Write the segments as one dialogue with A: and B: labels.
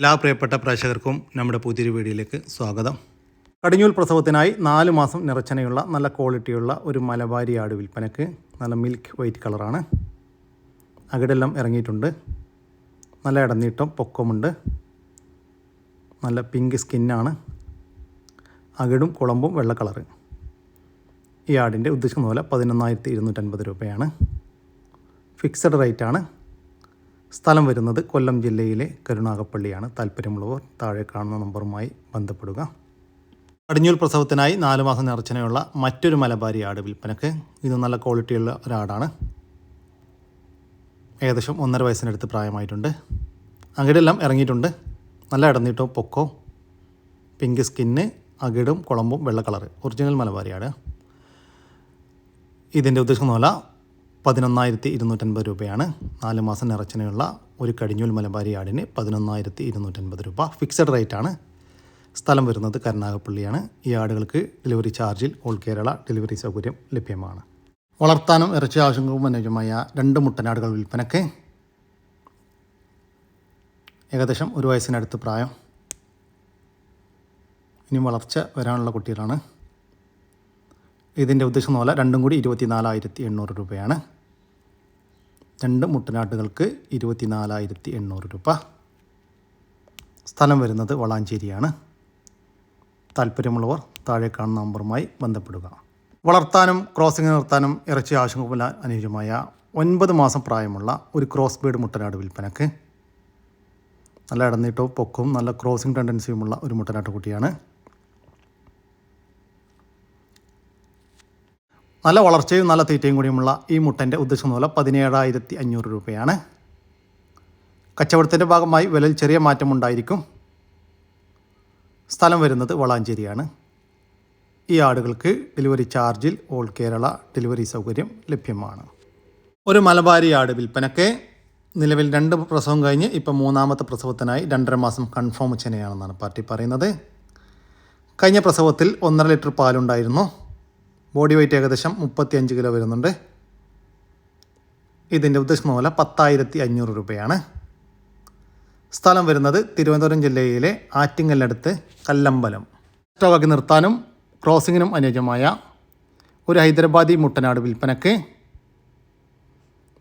A: എല്ലാ പ്രിയപ്പെട്ട പ്രേക്ഷകർക്കും നമ്മുടെ പുതിയൊരു വീഡിയോയിലേക്ക് സ്വാഗതം. കടിഞ്ഞൂൽ പ്രസവത്തിനായി നാല് മാസം നിറച്ചനയുള്ള നല്ല ക്വാളിറ്റിയുള്ള ഒരു മലബാരി ആട് വിൽപ്പനക്ക് നല്ല മിൽക്ക് വൈറ്റ് കളറാണ്. അകിടെല്ലാം ഇറങ്ങിയിട്ടുണ്ട്. നല്ല ഇടനീട്ടം പൊക്കമുണ്ട്. നല്ല പിങ്ക് സ്കിന്നാണ്. അകിടും കുളമ്പും വെള്ള കളറ്. ഈ ആടിന്റെ ഉദ്ദേശിക്കുന്ന പോലെ പതിനൊന്നായിരത്തി ഇരുന്നൂറ്റൻപത് രൂപയാണ്. ഫിക്സഡ് റേറ്റാണ്. സ്ഥലം വരുന്നത് കൊല്ലം ജില്ലയിലെ കരുണാകപ്പള്ളിയാണ് താല്പര്യമുള്ളവർ താഴെ കാണുന്ന നമ്പറുമായി ബന്ധപ്പെടുക. അടിഞ്ഞൂൽ പ്രസവത്തിനായി നാലു മാസം നിറച്ചനയുള്ള മറ്റൊരു മലബാരി ആട് വിൽപ്പനക്ക് ഇത് നല്ല ക്വാളിറ്റിയുള്ള ഒരാടാണ്. ഏകദേശം ഒന്നര വയസ്സിനടുത്ത് പ്രായമായിട്ടുണ്ട്. അകിടെല്ലാം ഇറങ്ങിയിട്ടുണ്ട്. നല്ല ഇടന്നിട്ടോ പൊക്കോ പിങ്ക് സ്കിന്ന് അകിടും കുളമ്പും വെള്ള കളറ്. ഒറിജിനൽ മലബാരിയാണ് ഇതിന്റെ ഉദ്ദേശിക്കുന്ന വില പതിനൊന്നായിരത്തി ഇരുന്നൂറ്റൻപത് രൂപയാണ് നാല് മാസം നിറച്ചിനുള്ള ഒരു കടിഞ്ഞൂൽ മലബാരി ആടിന് പതിനൊന്നായിരത്തി ഇരുന്നൂറ്റൻപത് രൂപ. ഫിക്സഡ് റേറ്റാണ് സ്ഥലം വരുന്നത് കരുനാഗപ്പള്ളിയാണ്. ഈ ആടുകൾക്ക് ഡെലിവറി ചാർജിൽ ഓൾ കേരള ഡെലിവറി സൗകര്യം ലഭ്യമാണ്. വളർത്താനും ഇറച്ചി ആവശ്യങ്ങൾക്കും അനുയോജ്യമായ രണ്ട് മുട്ടനാടുകൾ വിൽപ്പനയ്ക്ക് ഏകദേശം ഒരു വയസ്സിനടുത്ത് പ്രായം. ഇനി വളർച്ച വരാനുള്ള കുട്ടികളാണ്. ഇതിന്റെ ഉദ്ദേശം പോലെ രണ്ടും കൂടി ഇരുപത്തി നാലായിരത്തി എണ്ണൂറ് രൂപയാണ്. രണ്ട് മുട്ടനാട്ടുകൾക്ക് ഇരുപത്തി നാലായിരത്തി എണ്ണൂറ് രൂപ. സ്ഥലം വരുന്നത് വളാഞ്ചേരിയാണ്. താല്പര്യമുള്ളവർ താഴെ കാണുന്ന നമ്പറുമായി ബന്ധപ്പെടുക. വളർത്താനും ക്രോസിംഗ് നിർത്താനും ഇറച്ചി ആവശ്യമുള്ള അനുയോജ്യമായ ഒൻപത് മാസം പ്രായമുള്ള ഒരു ക്രോസ് ബീഡ് മുട്ടനാട് വിൽപ്പനക്ക്. നല്ല ഇടനീട്ടവും പൊക്കവും നല്ല ക്രോസിംഗ് ടെൻഡൻസിയുമുള്ള ഒരു മുട്ടനാട്ട് നല്ല വളർച്ചയും നല്ല തീറ്റയും കൂടിയുമുള്ള ഈ മുട്ടന്റെ ഉദ്ദേശം പോലെ പതിനേഴായിരത്തി അഞ്ഞൂറ് രൂപയാണ്. കച്ചവടത്തിന്റെ ഭാഗമായി വിലയിൽ ചെറിയ മാറ്റമുണ്ടായിരിക്കും സ്ഥലം വരുന്നത് വളാഞ്ചേരിയാണ്. ഈ ആടുകൾക്ക് ഡെലിവറി ചാർജിൽ ഓൾ കേരള ഡെലിവറി സൗകര്യം ലഭ്യമാണ്. ഒരു മലബാരി ആട് വിൽപ്പനയ്ക്ക് നിലവിൽ രണ്ട് പ്രസവം കഴിഞ്ഞ് ഇപ്പം മൂന്നാമത്തെ പ്രസവത്തിനായി രണ്ടര മാസം കൺഫേം ചെയ്യണമെന്നാണ് പാർട്ടി പറയുന്നത്. കഴിഞ്ഞ പ്രസവത്തിൽ ഒന്നര ലിറ്റർ പാലുണ്ടായിരുന്നു. ബോഡി വെയ്റ്റ് ഏകദേശം മുപ്പത്തി അഞ്ച് കിലോ വരുന്നുണ്ട്. ഇതിന്റെ ഉദ്ദേശിക്കുന്ന പോലെ പത്തായിരത്തി അഞ്ഞൂറ് രൂപയാണ്. സ്ഥലം വരുന്നത് തിരുവനന്തപുരം ജില്ലയിലെ ആറ്റിങ്ങലിനടുത്ത് കല്ലമ്പലം. സ്റ്റോക്കാക്കി നിർത്താനും ക്രോസിങ്ങിനും അനുയോജ്യമായ ഒരു ഹൈദരാബാദി മുട്ടനാട് വിൽപ്പനക്ക്.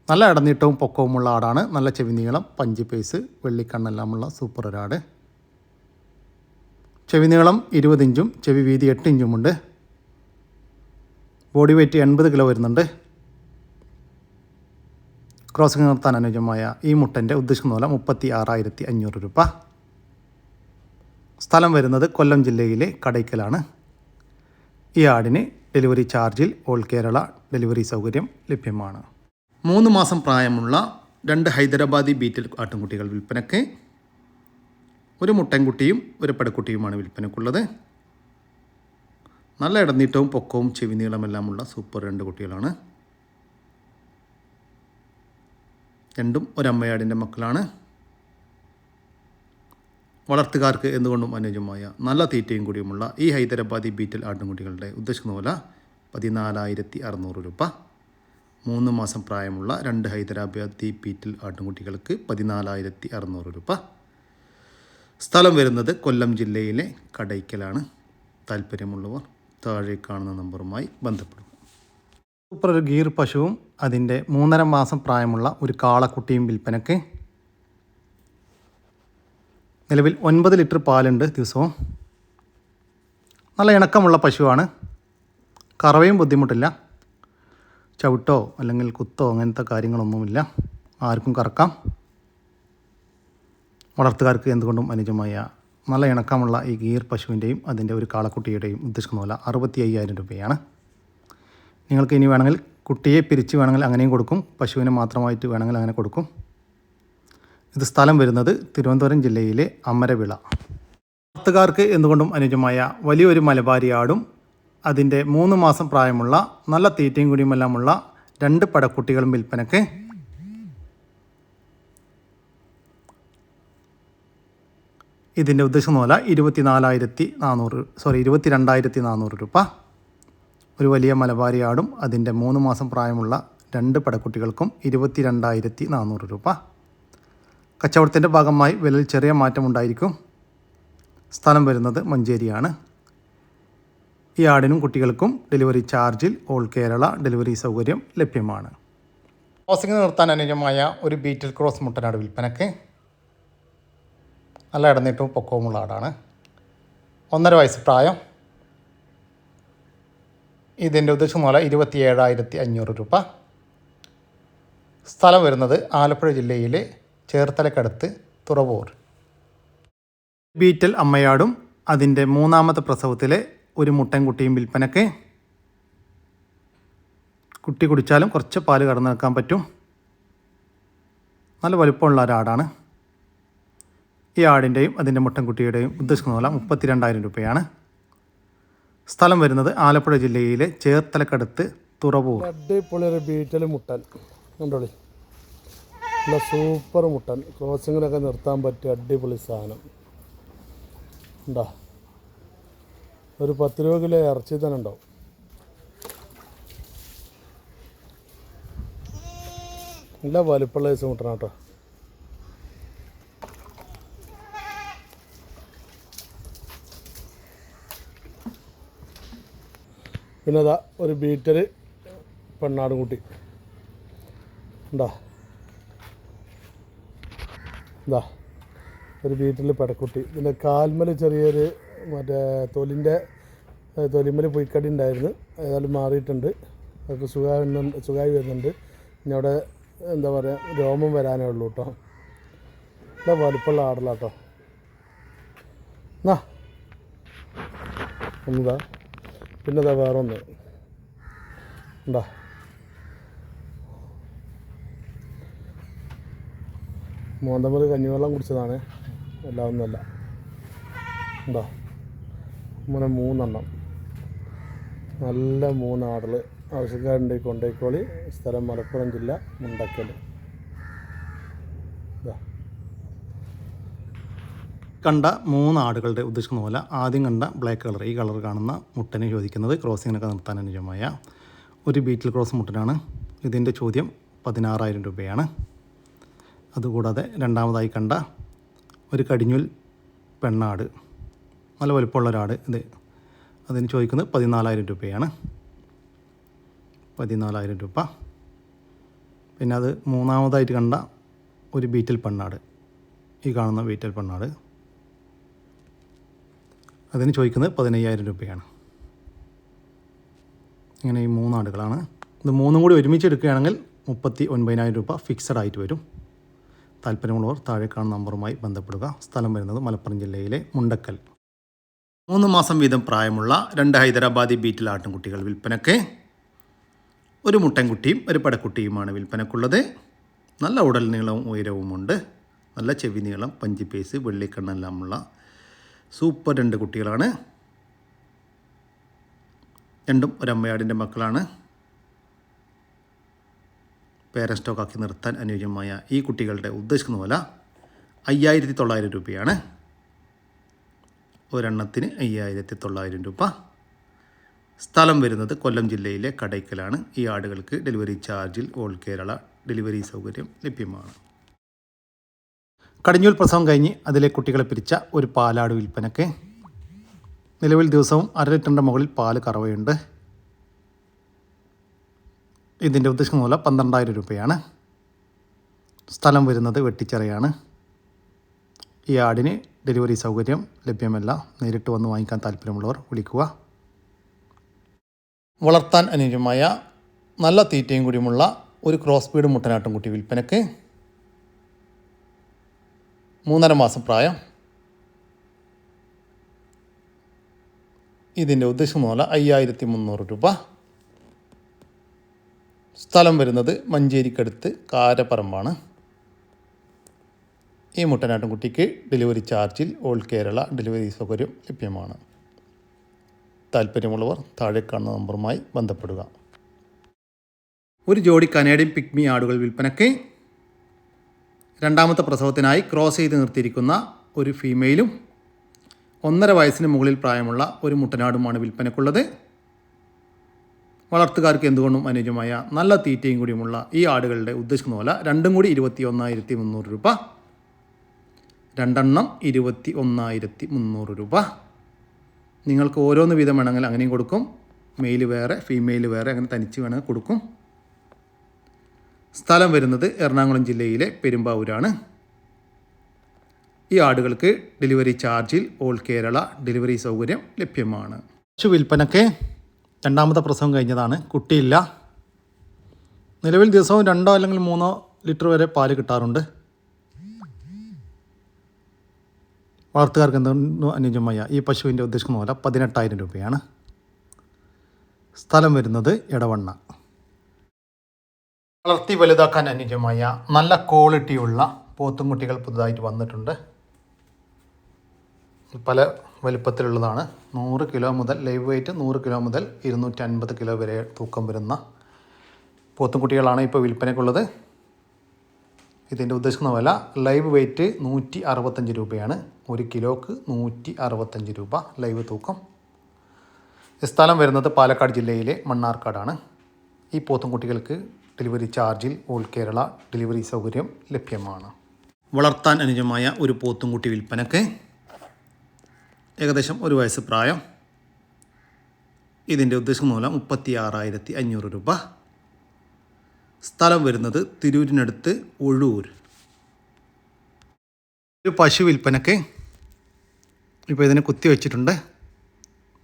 A: നല്ല ഇടനീട്ടവും പൊക്കവുമുള്ള ആടാണ്. നല്ല ചെവി നീളം പഞ്ച് പേസ് വെള്ളിക്കണ്ണെല്ലാമുള്ള സൂപ്പർ ഒരാട്. ചെവി നീളം ഇരുപത് ഇഞ്ചും ചെവി വീതി എട്ട് ഇഞ്ചുമുണ്ട്. ബോഡി വെയ്റ്റ് എൺപത് കിലോ വരുന്നുണ്ട്. ക്രോസിംഗ് നിർത്താൻ അനുയോജ്യമായ ഈ മുട്ടന്റെ ഉദ്ദേശിക്കുന്ന പോലെ മുപ്പത്തി ആറായിരത്തി അഞ്ഞൂറ് രൂപ. സ്ഥലം വരുന്നത് കൊല്ലം ജില്ലയിലെ കടയ്ക്കലാണ്. ഈ ആടിന് ഡെലിവറി ചാർജിൽ ഓൾ കേരള ഡെലിവറി സൗകര്യം ലഭ്യമാണ്. മൂന്ന് മാസം പ്രായമുള്ള രണ്ട് ഹൈദരാബാദി ബീറ്റിൽ ആട്ടുംകുട്ടികൾ വിൽപ്പനയ്ക്ക് ഒരു മുട്ടൻകുട്ടിയും ഒരു പടക്കുട്ടിയുമാണ് വിൽപ്പനക്കുള്ളത് നല്ല ഇടനീട്ടവും പൊക്കവും ചെവി നീളമെല്ലാമുള്ള സൂപ്പർ രണ്ട് കുട്ടികളാണ്. രണ്ടും ഒരമ്മയാടിന്റെ മക്കളാണ്. വളർത്തുകാർക്ക് എന്തുകൊണ്ടും അനുയോജ്യമായ നല്ല തീറ്റയും കൂടിയുമുള്ള ഈ ഹൈദരാബാദി ബീറ്റൽ ആട്ടുംകുട്ടികളുടെ ഉദ്ദേശിക്കുന്ന പോലെ പതിനാലായിരത്തി അറുന്നൂറ് രൂപ. മൂന്ന് മാസം പ്രായമുള്ള രണ്ട് ഹൈദരാബാദി ബീറ്റൽ ആട്ടുംകുട്ടികൾക്ക് പതിനാലായിരത്തി അറുന്നൂറ് രൂപ. സ്ഥലം വരുന്നത് കൊല്ലം ജില്ലയിലെ കടയ്ക്കലാണ്. താല്പര്യമുള്ളവർ താഴെ കാണുന്ന നമ്പറുമായി ബന്ധപ്പെടുക സൂപ്പർ ഒരു ഗീർ പശുവും അതിന്റെ മൂന്നര മാസം പ്രായമുള്ള ഒരു കാളക്കുട്ടിയും വിൽപ്പനയ്ക്ക് നിലവിൽ ഒൻപത് ലിറ്റർ പാലുണ്ട് ദിവസവും. നല്ല ഇണക്കമുള്ള പശുവാണ്. കറവയും ബുദ്ധിമുട്ടില്ല. ചവിട്ടോ അല്ലെങ്കിൽ കുത്തോ അങ്ങനത്തെ കാര്യങ്ങളൊന്നുമില്ല. ആർക്കും കറക്കാം. വളർത്തുകാർക്ക് എന്തുകൊണ്ടും അനുജമായ നല്ല ഇണക്കമുള്ള ഈ ഗീർ പശുവിന്റെയും അതിന്റെ ഒരു കാളക്കുട്ടിയുടെയും ഉദ്ദേശിക്കുന്ന പോലെ അറുപത്തി അയ്യായിരം രൂപയാണ്. നിങ്ങൾക്ക് ഇനി വേണമെങ്കിൽ കുട്ടിയെ പിരിച്ച് വേണമെങ്കിൽ അങ്ങനെയും കൊടുക്കും പശുവിനെ മാത്രമായിട്ട് വേണമെങ്കിൽ അങ്ങനെ കൊടുക്കും. ഇത് സ്ഥലം വരുന്നത് തിരുവനന്തപുരം ജില്ലയിലെ അമരവിള. വളർത്തുകാർക്ക് എന്തുകൊണ്ടും അനുജമായ വലിയൊരു മലബാരി ആടും അതിന്റെ മൂന്ന് മാസം പ്രായമുള്ള നല്ല തീറ്റയും കുടിയുമെല്ലാമുള്ള രണ്ട് പടക്കുട്ടികളും വിൽപ്പനയ്ക്ക് ഇതിന്റെ ഉദ്ദേശം പോലെ ഇരുപത്തി നാലായിരത്തി നാനൂറ് സോറി ഇരുപത്തി രണ്ടായിരത്തി നാനൂറ് രൂപ. ഒരു വലിയ മലബാരിയാടും അതിന്റെ മൂന്ന് മാസം പ്രായമുള്ള രണ്ട് പടക്കുട്ടികൾക്കും ഇരുപത്തി രണ്ടായിരത്തി നാനൂറ് രൂപ. കച്ചവടത്തിന്റെ ഭാഗമായി വിലയിൽ ചെറിയ മാറ്റമുണ്ടായിരിക്കും. സ്ഥലം വരുന്നത് മഞ്ചേരിയാണ്. ഈ ആടിനും കുട്ടികൾക്കും ഡെലിവറി ചാർജിൽ ഓൾ കേരള ഡെലിവറി സൗകര്യം ലഭ്യമാണ്. ക്രോസിംഗ് നിർത്താൻ അനുയോജ്യമായ ഒരു ബീറ്റിൽ ക്രോസ് മുട്ടനാട് വിൽപ്പനയ്ക്ക് നല്ല ഇടനീട്ടവും പൊക്കവുമുള്ള ആടാണ്. ഒന്നര വയസ്സ് പ്രായം. ഇതിന്റെ ഉദ്ദേശം മൂല ഇരുപത്തി ഏഴായിരത്തി അഞ്ഞൂറ് രൂപ. സ്ഥലം വരുന്നത് ആലപ്പുഴ ജില്ലയിലെ ചേർത്തലക്കടുത്ത് തുറവൂർ. ബീറ്റൽ അമ്മയാടും അതിന്റെ മൂന്നാമത്തെ പ്രസവത്തിലെ ഒരു മുട്ടൻകുട്ടിയും വിൽപ്പനക്ക്. കുട്ടി കുടിച്ചാലും കുറച്ച് പാൽ കടന്നു നിൽക്കാൻ പറ്റും. നല്ല വലുപ്പമുള്ള ഒരാടാണ്. ഈ ആടിന്റെയും അതിന്റെ മുട്ടൻകുട്ടിയുടെയും ഉദ്ദേശിക്കുന്ന പോലെ മുപ്പത്തിരണ്ടായിരം രൂപയാണ്. സ്ഥലം വരുന്നത് ആലപ്പുഴ ജില്ലയിലെ ചേർത്തലക്കടുത്ത് തുറവൂർ.
B: അടിപൊളി ബീറ്റൽ മുട്ടൻ. കണ്ടോളി? നല്ല സൂപ്പർ മുട്ടൻ. ക്രോസിങ്ങിനൊക്കെ നിർത്താൻ പറ്റിയ അടിപൊളി സാധനം. ഉണ്ടാ? ഒരു പത്ത് രൂപ കിലോ ഇറച്ചി തന്നെ ഉണ്ടാവും. നല്ല വലുപ്പുള്ള ദിവസം മുട്ടണം കേട്ടോ. പിന്നെ അതാ ഒരു ബീറ്റർ പെണ്ണാടും കുട്ടി ഉണ്ടാ? ഇതാ ഒരു ബീറ്ററിൽ പെടക്കുട്ടി. പിന്നെ കാൽമൽ ചെറിയൊരു മറ്റേ തൊലിന്റെ തൊലിമൽ പൊയ്ക്കടി ഉണ്ടായിരുന്നു. ഏതായാലും മാറിയിട്ടുണ്ട്. അതൊക്കെ സുഖമായി സുഖമായി വരുന്നുണ്ട്. ഇനി അവിടെ എന്താ പറയുക രോമം വരാനേ ഉള്ളൂ കേട്ടോ. നല്ല വലുപ്പമുള്ള ആടല കേട്ടോ എന്നാ ഒന്നതാ. പിന്നെ അതാ വേറെ ഒന്ന് ഉണ്ടാ മോന്തമ്മൽ കഞ്ഞിവെള്ളം കുടിച്ചതാണ്. എല്ലാം ഒന്നുമല്ല ഉണ്ടോ അങ്ങനെ മൂന്നെണ്ണം. നല്ല മൂന്ന് ആവശ്യക്കാരുണ്ട് ഈ കൊണ്ടേക്കോളി സ്ഥലം മലപ്പുറം ജില്ല മുണ്ടക്കൽ
A: കണ്ട മൂന്ന് ആടുകളുടെ ഉദ്ദേശിക്കുന്ന പോലെ ആദ്യം കണ്ട ബ്ലാക്ക് കളർ ഈ കളർ കാണുന്ന മുട്ടനെ ചോദിക്കുന്നത് ക്രോസിങ്ങിനൊക്കെ നിർത്താൻ അനുയോജ്യമായ ഒരു ബീറ്റിൽ ക്രോസ് മുട്ടനാണ്. ഇതിന്റെ ചോദ്യം പതിനാറായിരം രൂപയാണ്. അതുകൂടാതെ രണ്ടാമതായി കണ്ട ഒരു കടിഞ്ഞുൽ പെണ്ണാട് നല്ല വലുപ്പമുള്ള ഒരാട് ഇത്. അതിന് ചോദിക്കുന്നത് പതിനാലായിരം രൂപയാണ്. പതിനാലായിരം രൂപ. പിന്നെ അത് മൂന്നാമതായിട്ട് കണ്ട ഒരു ബീറ്റൽ പെണ്ണാട് ഈ കാണുന്ന ബീറ്റൽ പെണ്ണാട്. അതിന് ചോദിക്കുന്നത് പതിനയ്യായിരം രൂപയാണ്. ഇങ്ങനെ ഈ മൂന്നാടുകളാണ് ഇത് മൂന്നും കൂടി ഒരുമിച്ച് എടുക്കുകയാണെങ്കിൽ മുപ്പത്തി ഒൻപതിനായിരം രൂപ ഫിക്സഡ് ആയിട്ട് വരും. താല്പര്യമുള്ളവർ താഴെ കാണുന്ന നമ്പറുമായി ബന്ധപ്പെടുക. സ്ഥലം വരുന്നത് മലപ്പുറം ജില്ലയിലെ മുണ്ടക്കൽ. മൂന്ന് മാസം വീതം പ്രായമുള്ള രണ്ട് ഹൈദരാബാദി ബീറ്റിൽ ആട്ടിൻകുട്ടികൾ വിൽപ്പനയ്ക്ക്. ഒരു മുട്ടൻകുട്ടിയും ഒരു പടക്കുട്ടിയുമാണ് വിൽപ്പനക്കുള്ളത് നല്ല ഉടൽ നീളവും ഉയരവുമുണ്ട്. നല്ല ചെവി നീളം പഞ്ചിപ്പേസ് വെള്ളിക്കണ്ണെല്ലാമുള്ള സൂപ്പർ രണ്ട് കുട്ടികളാണ്. രണ്ടും ഒരമ്മയാടിന്റെ മക്കളാണ്. പേരൻ സ്റ്റോക്കാക്കി നിർത്താൻ അനുയോജ്യമായ ഈ കുട്ടികളുടെ ഉദ്ദേശിക്കുന്ന വില അയ്യായിരത്തി തൊള്ളായിരം രൂപയാണ്. ഒരെണ്ണത്തിന് അയ്യായിരത്തി തൊള്ളായിരം രൂപ. സ്ഥലം വരുന്നത് കൊല്ലം ജില്ലയിലെ കടയ്ക്കലാണ്. ഈ ആടുകൾക്ക് ഡെലിവറി ചാർജിൽ ഓൾ കേരള ഡെലിവറി സൗകര്യം ലഭ്യമാണ്. കടിഞ്ഞൂൽ പ്രസവം കഴിഞ്ഞ് അതിലെ കുട്ടികളെ പിരിച്ച ഒരു പാലാട് വിൽപ്പനയ്ക്ക് നിലവിൽ ദിവസവും അര ലിറ്ററിന്റെ മുകളിൽ പാൽ കറവയുണ്ട്. ഇതിന്റെ ഉദ്ദേശം മൂല പന്ത്രണ്ടായിരം രൂപയാണ്. സ്ഥലം വരുന്നത് വെട്ടിച്ചിറയാണ്. ഈ ആടിന് ഡെലിവറി സൗകര്യം ലഭ്യമല്ല. നേരിട്ട് വന്ന് വാങ്ങിക്കാൻ താല്പര്യമുള്ളവർ വിളിക്കുക. വളർത്താൻ അനുയോജ്യമായ നല്ല തീറ്റയും കൂടിയുമുള്ള ഒരു ക്രോസ് ബീഡ് മുട്ടനാട്ടും കുട്ടി വിൽപ്പനയ്ക്ക് മൂന്നര മാസം പ്രായം. ഇതിന്റെ ഉദ്ദേശം മൂല അയ്യായിരത്തി മുന്നൂറ് രൂപ. സ്ഥലം വരുന്നത് മഞ്ചേരിക്കടുത്ത് കാരപ്പറമ്പാണ്. ഈ മുട്ടനാട്ടുംകുട്ടിക്ക് ഡെലിവറി ചാർജിൽ ഓൾ കേരള ഡെലിവറി സൗകര്യം ലഭ്യമാണ്. താല്പര്യമുള്ളവർ താഴെ കാണുന്ന നമ്പറുമായി ബന്ധപ്പെടുക. ഒരു ജോഡി കനേഡിയൻ പിഗ്മി ആടുകൾ വിൽപ്പനയ്ക്ക് രണ്ടാമത്തെ പ്രസവത്തിനായി ക്രോസ് ചെയ്ത് നിർത്തിയിരിക്കുന്ന ഒരു ഫീമെയിലും ഒന്നര വയസ്സിന് മുകളിൽ പ്രായമുള്ള ഒരു മുട്ടനാടുമാണ് വിൽപ്പനക്കുള്ളത്. വളർത്തുകാർക്ക് എന്തുകൊണ്ടും അനുയോജ്യമായ നല്ല തീറ്റയും കൂടിയുമുള്ള ഈ ആടുകളുടെ ഉദ്ദേശിക്കുന്ന പോലെ രണ്ടും കൂടി ഇരുപത്തി ഒന്നായിരത്തി മുന്നൂറ് രൂപ. രണ്ടെണ്ണം ഇരുപത്തി ഒന്നായിരത്തി മുന്നൂറ് രൂപ. നിങ്ങൾക്ക് ഓരോന്ന് വീതം വേണമെങ്കിൽ അങ്ങനെയും കൊടുക്കും. മെയിൽ വേറെ ഫീമെയിൽ വേറെ അങ്ങനെ തനിച്ച് വേണമെങ്കിൽ കൊടുക്കും. സ്ഥലം വരുന്നത് എറണാകുളം ജില്ലയിലെ പെരുമ്പാവൂരാണ്. ഈ ആടുകൾക്ക് ഡെലിവറി ചാർജിൽ ഓൾ കേരള ഡെലിവറി സൗകര്യം ലഭ്യമാണ്. പശു വിൽപ്പനയ്ക്ക് രണ്ടാമത്തെ പ്രസവം കഴിഞ്ഞതാണ്. കുട്ടിയില്ല. നിലവിൽ ദിവസവും രണ്ടോ അല്ലെങ്കിൽ മൂന്നോ ലിറ്റർ വരെ പാൽ കിട്ടാറുണ്ട്. വളർത്തുകാർക്ക് എന്തോ അനുയോജ്യമായ ഈ പശുവിന്റെ ഉദ്ദേശിക്കുന്ന പോലെ പതിനെട്ടായിരം രൂപയാണ്. സ്ഥലം വരുന്നത് എടവണ്ണ. വളർത്തി വലുതാക്കാൻ അനുയോജ്യമായ നല്ല ക്വാളിറ്റിയുള്ള പോത്തുംകുട്ടികൾ പുതുതായിട്ട് വന്നിട്ടുണ്ട്. പല വലിപ്പത്തിലുള്ളതാണ്. നൂറ് കിലോ മുതൽ ലൈവ് വെയിറ്റ് നൂറ് കിലോ മുതൽ ഇരുന്നൂറ്റി അൻപത് കിലോ വരെ തൂക്കം വരുന്ന പോത്തുംകുട്ടികളാണ് ഇപ്പോൾ വിൽപ്പനയ്ക്കുള്ളത്. ഇതിന്റെ ഉദ്ദേശിക്കുന്ന വില ലൈവ് വെയിറ്റ് നൂറ്റി അറുപത്തഞ്ച് രൂപയാണ്. ഒരു കിലോക്ക് നൂറ്റി അറുപത്തഞ്ച് രൂപ ലൈവ് തൂക്കം. സ്ഥലം വരുന്നത് പാലക്കാട് ജില്ലയിലെ മണ്ണാർക്കാടാണ്. ഈ പോത്തുംകുട്ടികൾക്ക് ഡെലിവറി ചാർജിൽ ഓൾ കേരള ഡെലിവറി സൗകര്യം ലഭ്യമാണ്. വളർത്താൻ അനുജമായ ഒരു പോത്തുംകുട്ടി വിൽപ്പനക്ക് ഏകദേശം ഒരു വയസ്സ് പ്രായം. ഇതിന്റെ ഉദ്ദേശം മൂലം മുപ്പത്തി ആറായിരത്തി അഞ്ഞൂറ് രൂപ. സ്ഥലം വരുന്നത് തിരൂരിനടുത്ത് ഒഴൂർ. ഒരു പശു വിൽപ്പനക്ക് ഇപ്പോൾ ഇതിനെ കുത്തി വെച്ചിട്ടുണ്ട്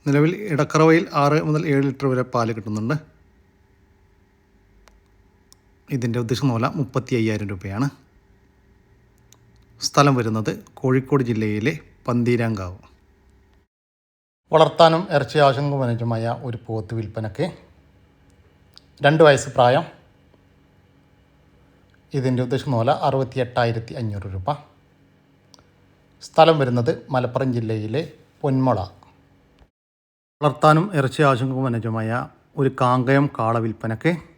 A: നിലവിൽ ഇടക്കറവയിൽ ആറ് മുതൽ ഏഴ് ലിറ്റർ വരെ പാൽ കിട്ടുന്നുണ്ട്. ഇതിന്റെ ഉദ്ദേശം മൂല മുപ്പത്തി അയ്യായിരം രൂപയാണ്. സ്ഥലം വരുന്നത് കോഴിക്കോട് ജില്ലയിലെ പന്തീരാങ്കാവ്. വളർത്താനും ഇറച്ചി അനുയോജ്യമായ ഒരു പോത്ത് വിൽപ്പനക്ക് രണ്ട് വയസ്സ് പ്രായം. ഇതിന്റെ ഉദ്ദേശം മൂല അറുപത്തി എട്ടായിരത്തി അഞ്ഞൂറ് രൂപ. സ്ഥലം വരുന്നത് മലപ്പുറം ജില്ലയിലെ പൊന്മുള. വളർത്താനും ഇറച്ചി അനുയോജ്യമായ ഒരു കാങ്കയം കാള വിൽപ്പനക്ക്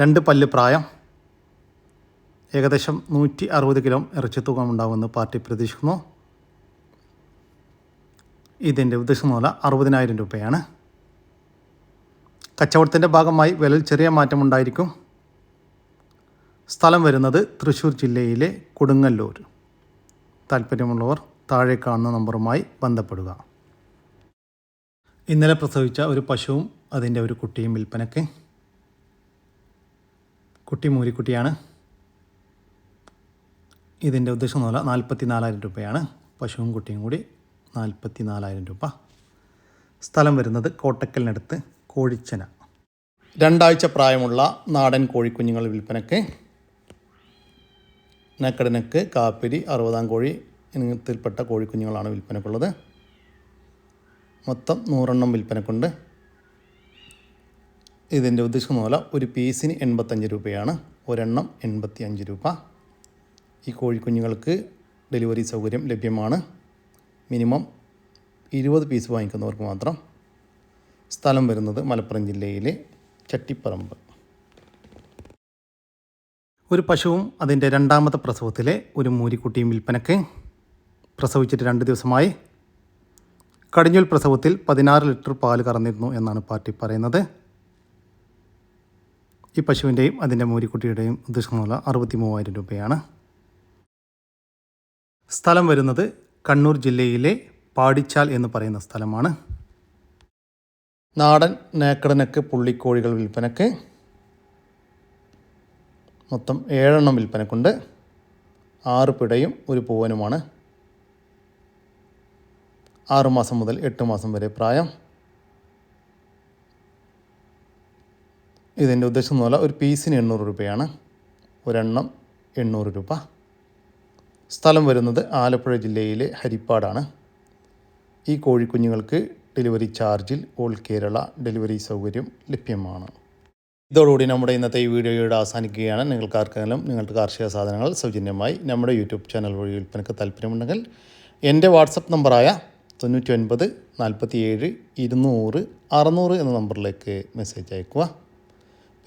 A: രണ്ട് പല്ല് പ്രായം. ഏകദേശം നൂറ്റി അറുപത് കിലോ ഇറച്ചി ഉണ്ടാകുമെന്ന് പാർട്ടി പ്രതീക്ഷിക്കുന്നു. ഇതിന്റെ ഉദ്ദേശം മൂല അറുപതിനായിരം രൂപയാണ്. കച്ചവടത്തിന്റെ ഭാഗമായി വിലയിൽ ചെറിയ മാറ്റമുണ്ടായിരിക്കും. സ്ഥലം വരുന്നത് തൃശ്ശൂർ ജില്ലയിലെ കൊടുങ്ങല്ലൂർ. താല്പര്യമുള്ളവർ താഴെ കാണുന്ന നമ്പറുമായി ബന്ധപ്പെടുക. ഇന്നലെ പ്രസവിച്ച ഒരു പശുവും അതിന്റെ ഒരു കുട്ടിയും വിൽപ്പനയ്ക്ക്. കുട്ടി മൂരിക്കുട്ടിയാണ് ഇതിന്റെ ഉദ്ദേശം മൂല നാൽപ്പത്തി നാലായിരം രൂപയാണ്. പശുവും കുട്ടിയും കൂടി നാൽപ്പത്തി നാലായിരം രൂപ. സ്ഥലം വരുന്നത് കോട്ടക്കലിനടുത്ത് കോഴിച്ചന. രണ്ടാഴ്ച പ്രായമുള്ള നാടൻ കോഴിക്കുഞ്ഞുങ്ങൾ വിൽപ്പനയ്ക്ക് നക്കടനക്ക് കാപ്പിരി അറുപതാം കോഴി ഇനത്തിൽപ്പെട്ട കോഴിക്കുഞ്ഞുങ്ങളാണ് വിൽപ്പനക്കുള്ളത്. മൊത്തം നൂറെണ്ണം വിൽപ്പനക്കുണ്ട്. ഇതിന്റെ ഉദ്ദേശിക്കുന്ന പോലെ ഒരു പീസിന് എൺപത്തഞ്ച് രൂപയാണ്. ഒരെണ്ണം എൺപത്തി അഞ്ച് രൂപ. ഈ കോഴിക്കുഞ്ഞുങ്ങൾക്ക് ഡെലിവറി സൗകര്യം ലഭ്യമാണ്. മിനിമം ഇരുപത് പീസ് വാങ്ങിക്കുന്നവർക്ക് മാത്രം സ്ഥലം വരുന്നത് മലപ്പുറം ജില്ലയിലെ ചട്ടിപ്പറമ്പ്. ഒരു പശുവും അതിന്റെ രണ്ടാമത്തെ പ്രസവത്തിലെ ഒരു മൂരിക്കുട്ടിയും വിൽപ്പനയ്ക്ക് പ്രസവിച്ചിട്ട് രണ്ട് ദിവസമായി. കടിഞ്ഞൂൽ പ്രസവത്തിൽ പതിനാറ് ലിറ്റർ പാൽ കറന്നിരുന്നു എന്നാണ് പാർട്ടി പറയുന്നത്. ഈ പശുവിന്റെയും അതിന്റെ മൂരിക്കുട്ടിയുടെയും ഉദ്ദേശമുള്ള അറുപത്തി മൂവായിരം രൂപയാണ്. സ്ഥലം വരുന്നത് കണ്ണൂർ ജില്ലയിലെ പാടിച്ചാൽ എന്ന് പറയുന്ന സ്ഥലമാണ്. നാടൻ നേക്കടനക്ക് പുള്ളിക്കോഴികൾ വിൽപ്പനക്ക്. മൊത്തം ഏഴെണ്ണം വിൽപ്പനക്കുണ്ട്. ആറ് പിടയും ഒരു പൂവനുമാണ്. ആറുമാസം മുതൽ എട്ട് മാസം വരെ പ്രായം. ഇതിന്റെ ഉദ്ദേശം എന്ന് പറഞ്ഞാൽ ഒരു പീസിന് എണ്ണൂറ് രൂപയാണ്. ഒരെണ്ണം എണ്ണൂറ് രൂപ. സ്ഥലം വരുന്നത് ആലപ്പുഴ ജില്ലയിലെ ഹരിപ്പാടാണ്. ഈ കോഴിക്കുഞ്ഞുങ്ങൾക്ക് ഡെലിവറി ചാർജിൽ ഓൾ കേരള ഡെലിവറി സൗകര്യം ലഭ്യമാണ്. ഇതോടുകൂടി നമ്മുടെ ഇന്നത്തെ ഈ വീഡിയോയുടെ അവസാനിക്കുകയാണ്. നിങ്ങൾക്ക് ആർക്കെങ്കിലും നിങ്ങളുടെ കാർഷിക സാധനങ്ങൾ സൗജന്യമായി നമ്മുടെ യൂട്യൂബ് ചാനൽ വഴി വിൽപ്പനക്ക് താല്പര്യമുണ്ടെങ്കിൽ എന്റെ വാട്സപ്പ് നമ്പറായ തൊണ്ണൂറ്റി ഒൻപത് നാൽപ്പത്തി ഏഴ് ഇരുന്നൂറ് അറുന്നൂറ് എന്ന നമ്പറിലേക്ക് മെസ്സേജ് അയക്കുക